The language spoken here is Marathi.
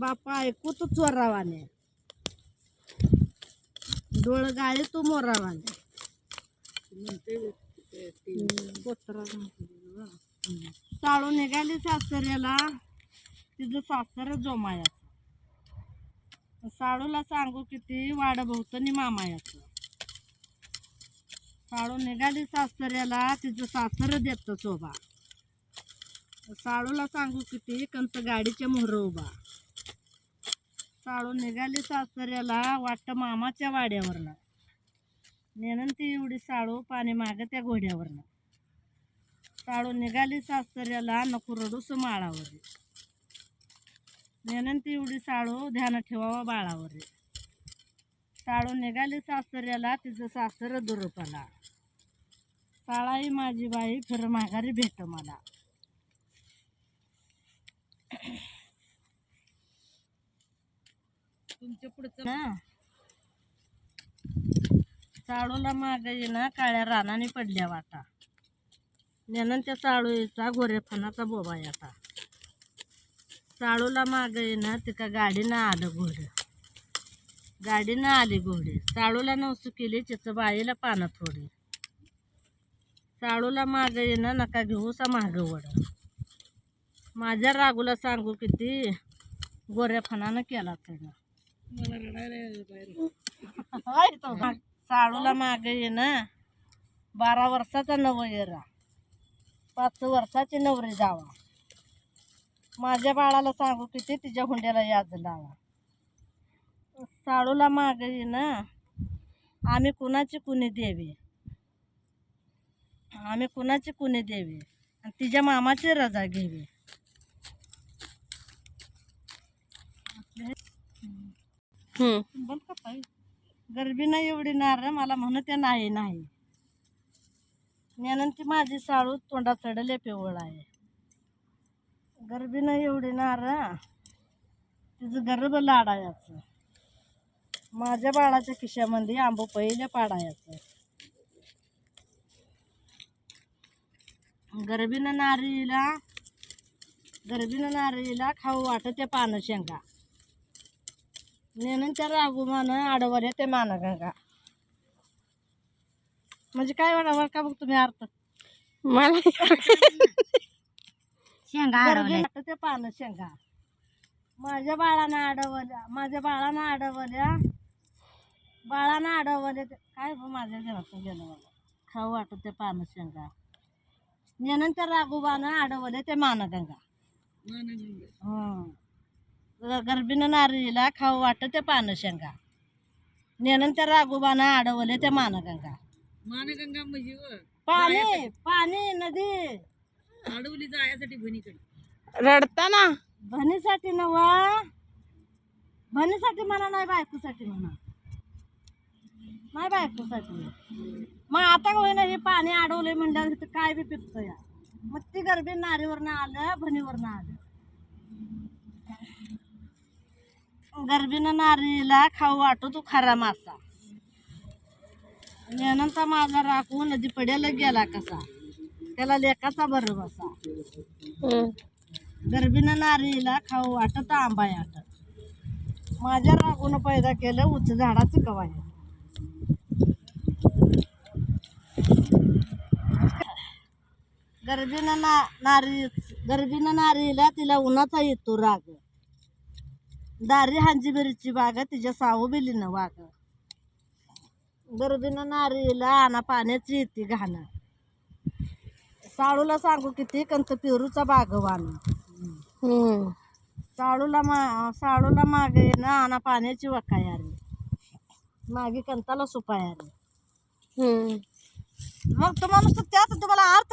बापा ऐकू तू चोरावाने. डोळ गाळे तू मोरावाने. चाळू निघाली सासऱ्याला. तिचं सासर जोमायाचं. साळूला सांगू किती वाड भोवतनी मामायाचं. साळू निघाली सासऱ्याला तिचं सासर देत शोभा साळूला सांगू किती कंच गाडीच्या मोहर उभा. चाळून निघाली सासऱ्याला वाटतं मामाच्या वाड्यावरनं. नेणन ती एवढी साळू पाणी माग त्या घोड्यावरनं. साळू निघाली सासऱ्याला नकुरडूस माळावर नेणन ती एवढी साळू ध्यान ठेवावा बाळावर साळू निघाली सासऱ्याला तिचं सासर दुरुपाला साळाई माझी बाई फिर माघारी भेट मला. तुमच्या पुढचं ना साळूला माग ना काळ्या रानाने पडल्या वाटा. नेनन त्या साळूचा गोरेफणाचा बोबा याचा साळूला माग ना तिका गाडीनं आलं घोडं. गाडीनं आली घोडे. साळूला नवसू केली चिचं बाईला पानं थोडी. साळूला माग येणं नका घेऊसा माग वड. माझ्या रागूला सांगू किती गोऱ्या फणानं केला चढ साडूला साळूला मागे ये ना. बारा वर्षाचा नव येरा पाच वर्षाची नवरी जावा. माझ्या बाळाला सांगू किती तिच्या हुंड्याला याज लावा. साळूला मागे ये ना. आम्ही कुणाची कुणी देवी? आम्ही कुणाची कुणी देवी? आणि तिच्या मामाची रजा घेवी बोल का पाय गरबी नाही एवढी नार मला म्हणते नाही नाही. ज्ञानंती माझी साळू तोंडा चढले पिवळ आहे. गरबी नाही एवढी नार. तिचं गर्भ लाडायचं. माझ्या बाळाच्या खिशामध्ये आंबो पहिल्या पाडायचं. गरबीनं नारीला गरबीनं नारीला खाऊ वाटत त्या पानं शेंगा. नेणून त्या रागुमान आडवर ते मानगंगा म्हणजे काय वाटावर का बघ तुम्ही अर्थ? मला शेंगा ते पानं शेंगा. माझ्या बाळानं अडवल्या माझ्या बाळानं अडवल्या बाळानं अडवल्या ते- काय बघ माझ्या घरातून गेलं मला खाऊ वाटत ते पानं शेंगा. नेणून त्या राघोबानं अडवले ते मानगंगा हं. गर्भीनं नारीला खाऊ वाटत ते पानं शेंगा. नेणून त्या राघोबानं अडवले ते मानगंगा. मानगंगा म्हणजे व, पाणी पाणी नदी. अडवली जायसाठी बहिणीकडे. रडताना? भणीसाठी नव भणीसाठी म्हणा नाही बायकोसाठी म्हणा. नाही बायकोसाठी. मग आता होईना हे पाणी अडवलंय म्हणल्यावर काय बी पिकतं या मग ती गरबी नारीवरनं आलं भणीवरनं आलं. गरबीनं नारीला खाऊ वाटतो तू खरा मासा. नेनंता माझा राखू नदी पड्याला गेला कसा. त्याला लेकाचा बरं बसा गरबीनं नारीला खाऊ वाटत आंबा आटत माझ्या रागून पैदा केलं उच्च झाडाचं कवाय गरबीनं ना नारी गरबीनं नारीला तिला उन्हाचा येतो राग. दारी हांजीबेरीची बाग तिच्या सावू बिलीनं वाग. गरबीनं नारीला आणा पाण्याची येते घाणं. साळूला सांगू किती कंच पेरूचा बागवान साळूला मा साळूला मागे ना आणा पाण्याची वकाया रे मागे कंताला सुपाया रे मग तुम्हाला त्यात तुम्हाला अर्थ